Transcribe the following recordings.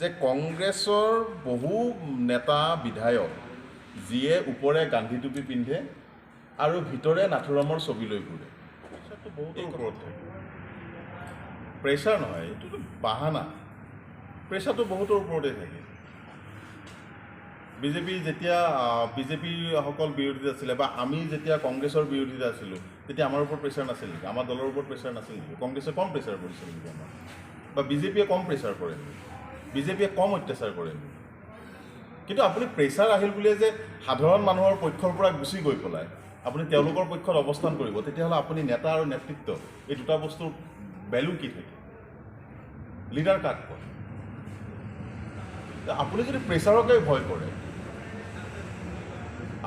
যে কংগ্ৰেছৰ বহু নেতা বিধায়ক যিয়ে ওপৰে গান্ধী টুপি পিন্ধে আৰু ভিতৰে নাথুৰামৰ ছবি লৈ ঘূৰে প্ৰেছাৰ নহয় এইটোতো বাহানা। প্ৰেছাৰটো বহুতৰ ওপৰতে থাকে। বিজেপি যেতিয়া বিজেপিসকল বিৰোধীত আছিলে বা আমি যেতিয়া কংগ্ৰেছৰ বিৰোধীত আছিলোঁ তেতিয়া আমাৰ ওপৰত প্ৰেছাৰ নাছিল নেকি? আমাৰ দলৰ ওপৰত প্ৰেছাৰ নাছিল নেকি? কংগ্ৰেছে কম প্ৰেছাৰ কৰিছিল নেকি আমাৰ? বা বিজেপিয়ে কম প্ৰেছাৰ কৰে নেকি? বিজেপিয়ে কম অত্যাচাৰ কৰে। কিন্তু আপুনি প্ৰেছাৰ আহিল বুলিয়ে যে সাধাৰণ মানুহৰ পক্ষৰ পৰা গুচি গৈ পেলাই আপুনি তেওঁলোকৰ পক্ষত অৱস্থান কৰিব, তেতিয়াহ'লে আপুনি নেতা আৰু নেতৃত্ব এই দুটা বস্তুৰ ভেলু কি থাকে? লিডাৰ কাক কয়? আপুনি যদি প্ৰেছাৰকে ভয় কৰে,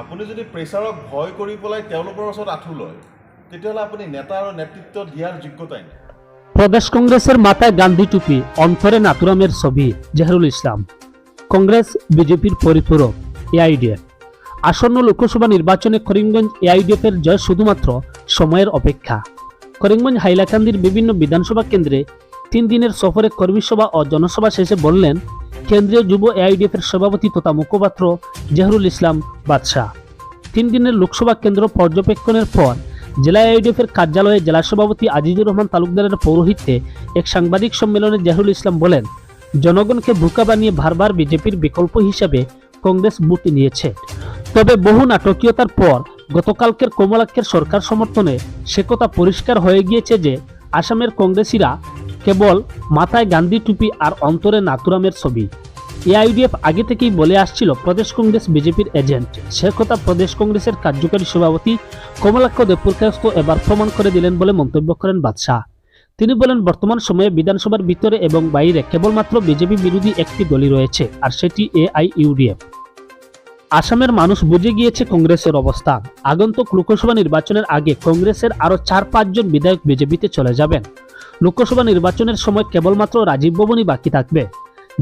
আপুনি যদি প্ৰেছাৰক ভয় কৰি পেলাই তেওঁলোকৰ ওচৰত আঁঠু লয়, তেতিয়াহ'লে আপুনি নেতা আৰু নেতৃত্ব দিয়াৰ যোগ্যতাই নাই। প্রদেশ কংগ্রেসের মাথায় গান্ধী টুপি, অন্তরে নাতুরামের ছবি, জেহরুল ইসলাম। কংগ্রেস, বিজেপির পরিপূরক এআইডিএফ আসন্ন লোকসভা নির্বাচনে করিমগঞ্জ এআইডিএফ এর জয় শুধুমাত্র সময়ের অপেক্ষা। করিমগঞ্জ হাইলাকান্দির বিভিন্ন বিধানসভা কেন্দ্রে তিন দিনের সফরে কর্মী সভা ও জনসভা শেষে বললেন, কেন্দ্রীয় যুব এআইডিএফ এর সভাপতি তথা মুখপাত্র জেহরুল ইসলাম বাদশাহ। তিন দিনের লোকসভা কেন্দ্র পর্যবেক্ষণের পর জেলা এআইডিএফ এর কার্যালয়ে জেলা সভাপতি আজিজুর রহমান তালুকদারের পৌরোহিত্যে এক সাংবাদিক সম্মেলনে জাহুল ইসলাম বলেন, জনগণকে ভুকা বানিয়ে বারবার বিজেপির বিকল্প হিসাবে কংগ্রেস বুট নিয়েছে। তবে বহু নাটকীয়তার পর গতকালকের কমলাক্ষের সরকার সমর্থনে সে কথা পরিষ্কার হয়ে গিয়েছে যে, আসামের কংগ্রেসীরা কেবল মাথায় গান্ধী টুপি আর অন্তরে নাতুরামের ছবি। এআইডিএফ আগে থেকেই বলে আসছিল প্রদেশ কংগ্রেস বিজেপির এজেন্ট। সে কথা প্রদেশ কংগ্রেসের কার্যকারী সভাপতি কমলাক্ষ দেবপুরকায়স্থ এবার প্রমাণ করে দিলেন বলে মন্তব্য করেন বাদশাহ। তিনি বলেন, বর্তমান সময়ে বিধানসভার ভিতরে এবং বাইরে কেবলমাত্র বিজেপি বিরোধী একটি দলই রয়েছে, আর সেটি এআইইউডিএফ। আসামের মানুষ বুঝে গিয়েছে কংগ্রেসের অবস্থান আগন্তুক লোকসভা নির্বাচনের আগে কংগ্রেসের আরও চার পাঁচজন বিধায়ক বিজেপিতে চলে যাবেন। লোকসভা নির্বাচনের সময় কেবলমাত্র রাজীব ভবনই বাকি থাকবে।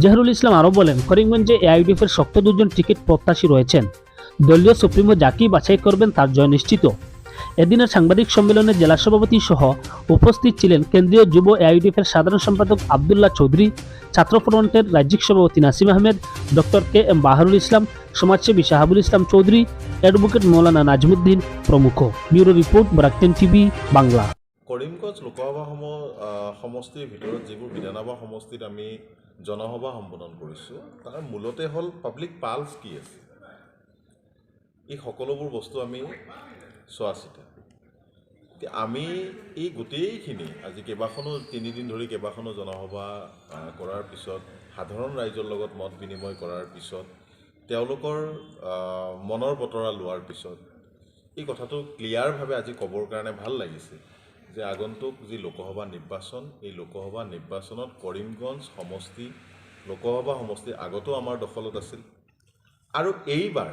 জেহরুল ইসলাম আরও বলেন, করিমগঞ্জে এআইডিএফ এর শক্ত দুজন টিকিট প্রত্যাশী রয়েছেন। দলীয় সুপ্রিমো যাকেই বাছাই করবেন তার জয় নিশ্চিত। এদিনের সাংবাদিক সম্মেলনে জেলা সভাপতি সহ উপস্থিত ছিলেন কেন্দ্রীয় যুব এআইডিএফ এর সাধারণ সম্পাদক আবদুল্লাহ চৌধুরী, ছাত্র ফ্রন্টের রাজ্যিক সভাপতি Nasim Ahmed, doctor K M Baharul Islam, সমাজসেবী শাহাবুল ইসলাম চৌধুরী, অ্যাডভোকেট মৌলানা নাজমুদ্দিন প্রমুখ। Bureau report, Barak ten TV, Bangla. Karimganj Lok Sabha সমষ্টিৰ ভিতৰত যিবোৰ বিধানসভা সমষ্টিত আমি জনসভা সম্বোধন কৰিছোঁ। তাৰ মূলতে হ'ল পাব্লিক পালছ কি আছে এই সকলোবোৰ বস্তু আমি চোৱা চিতা। এতিয়া আমি এই গোটেইখিনি আজি কেইবাখনো তিনিদিন ধৰি কেইবাখনো জনসভা কৰাৰ পিছত সাধাৰণ ৰাইজৰ লগত মত বিনিময় কৰাৰ পিছত তেওঁলোকৰ মনৰ বতৰা লোৱাৰ পিছত এই কথাটো ক্লিয়াৰভাৱে আজি ক'বৰ কাৰণে ভাল লাগিছে। যে আগন্তুক যি লোকসভা নিৰ্বাচন এই লোকসভা নিৰ্বাচনত কৰিমগঞ্জ সমষ্টি লোকসভা সমষ্টি আগতো আমাৰ দখলত আছিল। আৰু এইবাৰ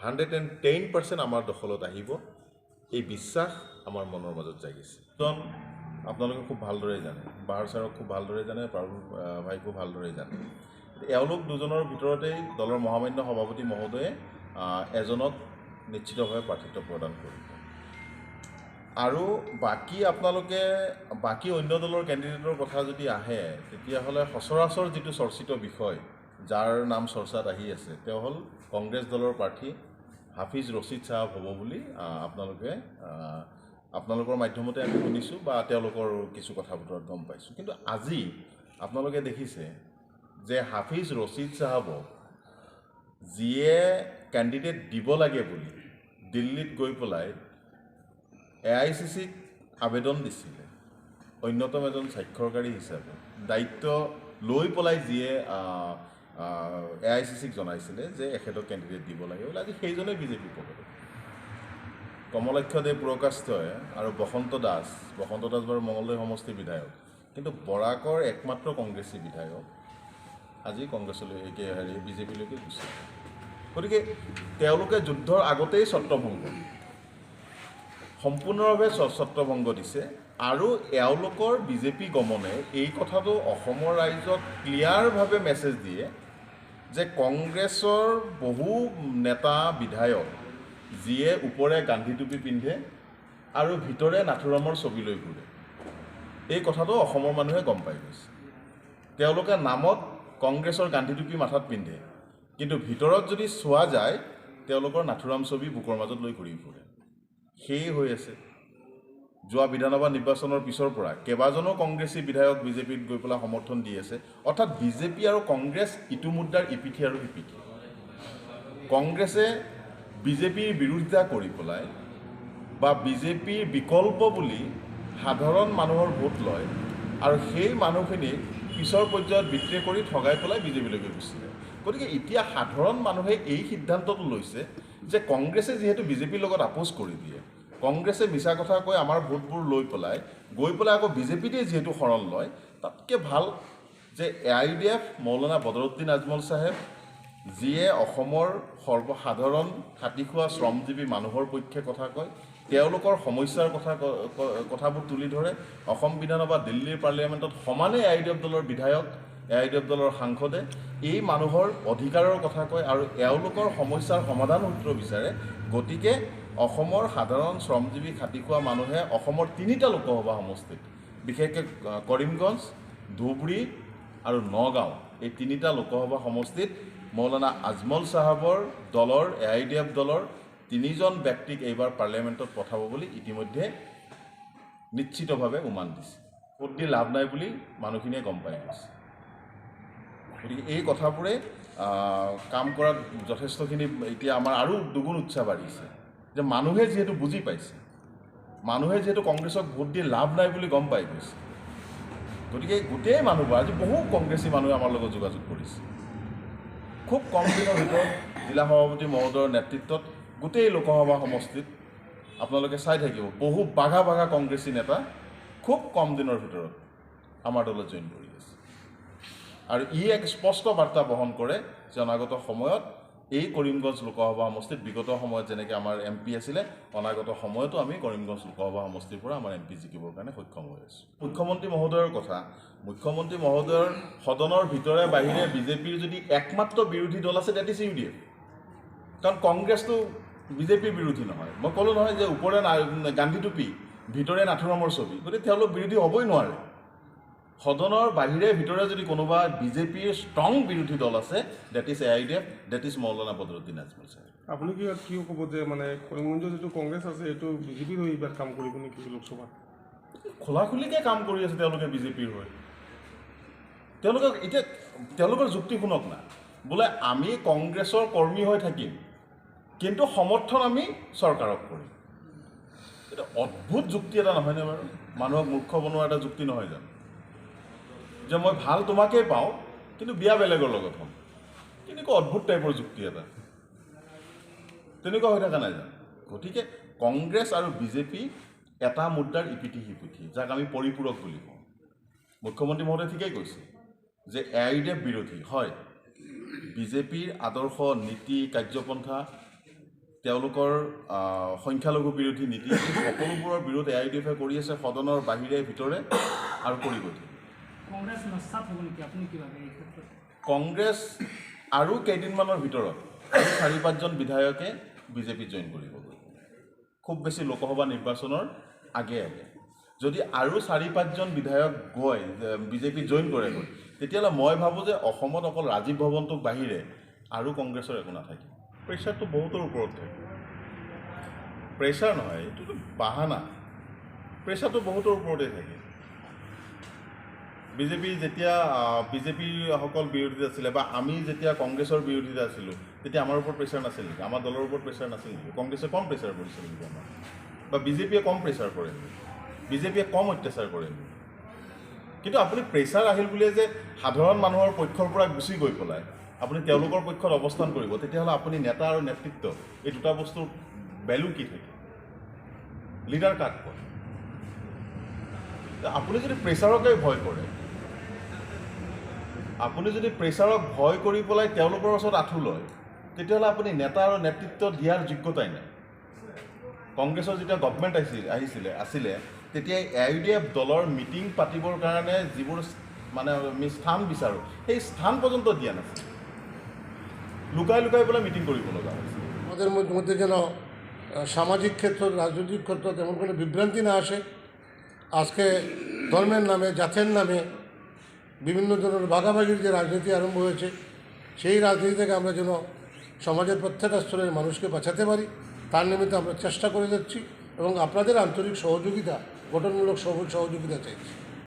হাণ্ড্ৰেড এণ্ড টেন পাৰ্চেণ্ট আমাৰ দখলত আহিব। এই বিশ্বাস আমাৰ মনৰ মাজত জাগিছে আপোনালোকে খুব ভালদৰে জানে বাহাৰ ছাৰক খুব ভালদৰে জানে আহ, ভাইকো ভালদৰে জানে। এওঁলোক দুজনৰ ভিতৰতেই দলৰ মহামান্য সভাপতি মহোদয়ে এজনক নিশ্চিতভাৱে প্ৰাৰ্থিত্ব প্ৰদান কৰিব। আৰু বাকী আপোনালোকে বাকী অন্য দলৰ কেণ্ডিডেটৰ কথা যদি আহে তেতিয়াহ'লে সচৰাচৰ যিটো চৰ্চিত বিষয় যাৰ নাম চৰ্চাত আহি আছে তেওঁ হ'ল কংগ্ৰেছ দলৰ প্ৰাৰ্থী হাফিজ ৰচিদ চাহাব হ'ব বুলি আপোনালোকে আপোনালোকৰ মাধ্যমতে আমি শুনিছোঁ বা তেওঁলোকৰ কিছু কথা বতৰাত গম পাইছোঁ। কিন্তু আজি আপোনালোকে দেখিছে যে হাফিজ ৰচিদ চাহাবক যিয়ে কেণ্ডিডেট দিব লাগে বুলি দিল্লীত গৈ পেলাই এ আই চি চিক আবেদন দিছিলে, অন্যতম এজন স্বাক্ষৰকাৰী হিচাপে। দায়িত্ব লৈ পেলাই যিয়ে এ আই চি চিক জনাইছিলে যে এখেতক কেণ্ডিডেট দিব লাগে বুলি, আজি সেইজনে বিজেপি পকেটত কমলাক্ষ দেৱ পুৰকাষ্টই আৰু বসন্ত দাস বসন্ত দাস বাৰু মঙলদৈ সমষ্টিৰ বিধায়ক, কিন্তু বৰাকৰ একমাত্ৰ কংগ্ৰেছী বিধায়ক, আজি কংগ্ৰেছলৈ, একে হেৰি বিজেপিলৈকে গুচি। গতিকে তেওঁলোকে যুদ্ধৰ আগতেই ছত্ৰভংগ সম্পূৰ্ণভাৱে ছ- ছত্ৰভংগ দিছে। আৰু এওঁলোকৰ বিজেপি গমনে এই কথাটো অসমৰ ৰাইজক ক্লিয়াৰভাৱে মেছেজ দিয়ে যে কংগ্ৰেছৰ বহু নেতা বিধায়ক যিয়ে ওপৰে গান্ধী টুপি পিন্ধে আৰু ভিতৰে নাথুৰামৰ ছবি লৈ ঘূৰে। এই কথাটো অসমৰ মানুহে গম পাই গৈছে। তেওঁলোকে নামত কংগ্ৰেছৰ গান্ধী টুপি মাথাত পিন্ধে। কিন্তু ভিতৰত যদি চোৱা যায় তেওঁলোকৰ নাথুৰাম ছবি বুকৰ মাজত লৈ ঘূৰি ফুৰে। সেয়ে হৈ আছে। যোৱা বিধানসভা নিৰ্বাচনৰ পিছৰ পৰা কেইবাজনো কংগ্ৰেছী বিধায়ক বিজেপিত গৈ পেলাই সমৰ্থন দি আছে। অৰ্থাৎ বিজেপি আৰু কংগ্ৰেছ ইটো মুদ্ৰাৰ ইপিঠি আৰু সিপিঠি। কংগ্ৰেছে বিজেপিৰ বিৰোধিতা কৰি পেলাই বা বিজেপিৰ বিকল্প বুলি সাধাৰণ মানুহৰ ভোট লয় আৰু সেই মানুহখিনিক পিছৰ পৰ্যায়ত বিক্ৰী কৰি ঠগাই পেলাই বিজেপিলৈকে গুচি যায়। গতিকে এতিয়া সাধাৰণ মানুহে এই সিদ্ধান্তটো লৈছে যে কংগ্ৰেছে যিহেতু বিজেপিৰ লগত আপোচ কৰি দিয়ে কংগ্ৰেছে মিছা কথা কৈ আমাৰ ভোটবোৰ লৈ পেলাই গৈ পেলাই আকৌ বিজেপিতে যিহেতু শৰণ লয় তাতকৈ ভাল যে A I D F Maulana Badruddin Ajmal Saheb যিয়ে অসমৰ সৰ্বসাধাৰণ খাটি খোৱা শ্ৰমজীৱী মানুহৰ পক্ষে কথা কয় তেওঁলোকৰ সমস্যাৰ কথা কথাবোৰ তুলি ধৰে অসম বিধানসভা দিল্লীৰ পাৰ্লিয়ামেণ্টত সমানে এ আই ডি এফ দলৰ বিধায়ক এ আই ডি এফ দলৰ সাংসদে এই মানুহৰ অধিকাৰৰ কথা কয় আৰু এওঁলোকৰ সমস্যাৰ সমাধান সূত্ৰ বিচাৰে। গতিকে অসমৰ সাধাৰণ শ্ৰমজীৱী খাটি খোৱা মানুহে অসমৰ তিনিটা লোকসভা সমষ্টিত বিশেষকৈ কৰিমগঞ্জ ধুবুৰী আৰু নগাঁও এই তিনিটা লোকসভা সমষ্টিত মৌলানা আজমল চাহাবৰ দলৰ এ আই ডি এফ দলৰ তিনিজন ব্যক্তিক এইবাৰ পাৰ্লিয়ামেণ্টত পঠাব বুলি ইতিমধ্যে নিশ্চিতভাৱে উমান দিছে। দি লাভ নাই বুলি মানুহখিনিয়ে গম পাই গৈছে। গতিকে এই কথাবোৰে কাম কৰাত যথেষ্টখিনি এতিয়া আমাৰ আৰু দুগুণ উৎসাহ বাঢ়িছে। যে মানুহে যিহেতু বুজি পাইছে, মানুহে যিহেতু কংগ্ৰেছক ভোট দি লাভ নাই বুলি গম পাই গৈছে। গতিকে গোটেই মানুহবোৰ, আজি বহু কংগ্ৰেছী মানুহে আমাৰ লগত যোগাযোগ কৰিছে। খুব কম দিনৰ ভিতৰত জিলা সভাপতি মহোদয়ৰ নেতৃত্বত গোটেই লোকসভা সমষ্টিত আপোনালোকে চাই থাকিব, বহু বাঘা বাঘা কংগ্ৰেছী নেতা খুব কম দিনৰ ভিতৰত আমাৰ দলত জইন কৰি আছে আৰু ই এক স্পষ্ট বাৰ্তা বহন কৰে যে অনাগত সময়ত এই কৰিমগঞ্জ লোকসভা সমষ্টিত, বিগত সময়ত যেনেকৈ আমাৰ এম পি আছিলে, অনাগত সময়তো আমি কৰিমগঞ্জ লোকসভা সমষ্টিৰ পৰা আমাৰ এম পি জিকিবৰ কাৰণে সক্ষম হৈ আছোঁ। মুখ্যমন্ত্ৰী মহোদয়ৰ কথা, মুখ্যমন্ত্ৰী মহোদয়ৰ সদনৰ ভিতৰে বাহিৰে বিজেপিৰ যদি একমাত্ৰ বিৰোধী দল আছে that is U D F. কাৰণ কংগ্ৰেছটো বিজেপিৰ বিৰোধী নহয়। মই ক'লোঁ নহয় যে ওপৰে গান্ধী টুপি, ভিতৰে নাথুৰামৰ ছবি, গতিকে তেওঁলোক বিৰোধী হ'বই নোৱাৰে। সদনৰ বাহিৰে ভিতৰে যদি কোনোবা বিজেপিৰ ষ্ট্ৰং বিৰোধী দল আছে that is A I D F that is Maulana Badruddin Ajmal Saheb. আপুনি কি কি ক'ব যে মানে কৰিমগঞ্জত যিটো কংগ্ৰেছ আছে এইটো বিজেপিৰ হৈ এইবাৰ কাম কৰিব নেকি লোকসভাত? খোলাখুলিকৈ কাম কৰি আছে তেওঁলোকে বিজেপিৰ হৈ। তেওঁলোকে এতিয়া তেওঁলোকৰ যুক্তি শুনক না। বোলে আমি কংগ্ৰেছৰ কৰ্মী হৈ থাকিম কিন্তু সমৰ্থন আমি চৰকাৰক কৰিম। এইটো অদ্ভুত যুক্তি এটা নহয়নে বাৰু? মানুহক মূৰ্খ বনোৱা এটা যুক্তি নহয় জানো? যে মই ভাল তোমাকেই পাওঁ কিন্তু বিয়া বেলেগৰ লগত হ'ম। কেনেকুৱা অদ্ভুত টাইপৰ যুক্তি এটা। তেনেকুৱা হৈ থকা নাই জানো। গতিকে কংগ্ৰেছ আৰু বিজেপি এটা মুদ্ৰাৰ ইপিঠি সিপিঠি যাক আমি পৰিপূৰক বুলি কওঁ। মুখ্যমন্ত্ৰী মহোদয়ে ঠিকেই কৈছে যে এ আই ডি এফ বিৰোধী হয়। বিজেপিৰ আদৰ্শ নীতি কাৰ্যপন্থা তেওঁলোকৰ সংখ্যালঘু বিৰোধী নীতি সকলোবোৰৰ বিৰোধ এ আই ডি এফে কৰি আছে সদনৰ বাহিৰে ভিতৰে আৰু কৰিব থাকিব কংগ্ৰেছ নস্বাত হ'ব নেকি? আপুনি আৰু কেইদিনমানৰ ভিতৰত চাৰি, পাঁচজন বিধায়কে বিজেপিত জইন কৰিব খুব বেছি লোকসভা নিৰ্বাচনৰ আগে আগে। যদি আৰু চাৰি, পাঁচজন বিধায়ক গৈ বিজেপিত জইন কৰেগৈ, তেতিয়াহ'লে মই ভাবোঁ যে অসমত অকল ৰাজীৱ ভৱনটোক বাহিৰে আৰু কংগ্ৰেছৰ একো নাথাকে প্ৰেছাৰটো বহুতৰ ওপৰত থাকে। প্ৰেছাৰ নহয় এইটোতো বাহানা। প্ৰেছাৰটো বহুতৰ ওপৰতে থাকে। বিজেপি যেতিয়া বিজেপিসকল বিৰোধীত আছিলে বা আমি যেতিয়া কংগ্ৰেছৰ বিৰোধীত আছিলোঁ, তেতিয়া আমাৰ ওপৰত প্ৰেছাৰ নাছিল নেকি? আমাৰ দলৰ ওপৰত প্ৰেছাৰ নাছিল নেকি? কংগ্ৰেছে কম প্ৰেছাৰ কৰিছিল নেকি আমাৰ? বা বিজেপিয়ে কম প্ৰেছাৰ কৰে বিজেপিয়ে কম অত্যাচাৰ কৰে কিন্তু আপুনি প্ৰেছাৰ আহিল বুলিয়ে যে সাধাৰণ মানুহৰ পক্ষৰ পৰা গুচি গৈ পেলাই আপুনি তেওঁলোকৰ পক্ষত অৱস্থান কৰিব, তেতিয়াহ'লে আপুনি নেতা আৰু নেতৃত্ব, এই দুটা বস্তুৰ ভেলু কি থাকে? লিডাৰ কাক কয়? আপুনি যদি প্ৰেছাৰকে ভয় কৰে আপুনি যদি প্ৰেছাৰক ভয় কৰি পেলাই তেওঁলোকৰ ওচৰত আঁঠু লয়, তেতিয়াহ'লে আপুনি নেতা আৰু নেতৃত্ব দিয়াৰ যোগ্যতাই নাই। কংগ্ৰেছৰ যেতিয়া গভমেণ্ট আহিছিল, আহিছিলে, আছিলে তেতিয়া এ আই ডি এফ দলৰ মিটিং পাতিবৰ কাৰণে যিবোৰ মানে আমি স্থান বিচাৰোঁ, সেই স্থান পৰ্যন্ত দিয়া নাছিল। লুকাই লুকাই পেলাই মিটিং কৰিব লগা হৈছিল। আমাদের মধ্যে যেন সামাজিক ক্ষেত্র রাজনৈতিক ক্ষেত্র তেমন কোনো বিভ্রান্তি না আসে, আজকে ধর্মের নামে, জাতের নামে বিভিন্ন ধরনের ভাগাভাগির যে রাজনীতি আরম্ভ হয়েছে, সেই রাজনীতি থেকে আমরা যেন সমাজের প্রত্যেকটা স্তরের মানুষকে বাঁচাতে পারি, তার নিমিত্তে আমরা চেষ্টা করে যাচ্ছি এবং আপনাদের আন্তরিক সহযোগিতা, গঠনমূলক সহযোগিতা চাইছি।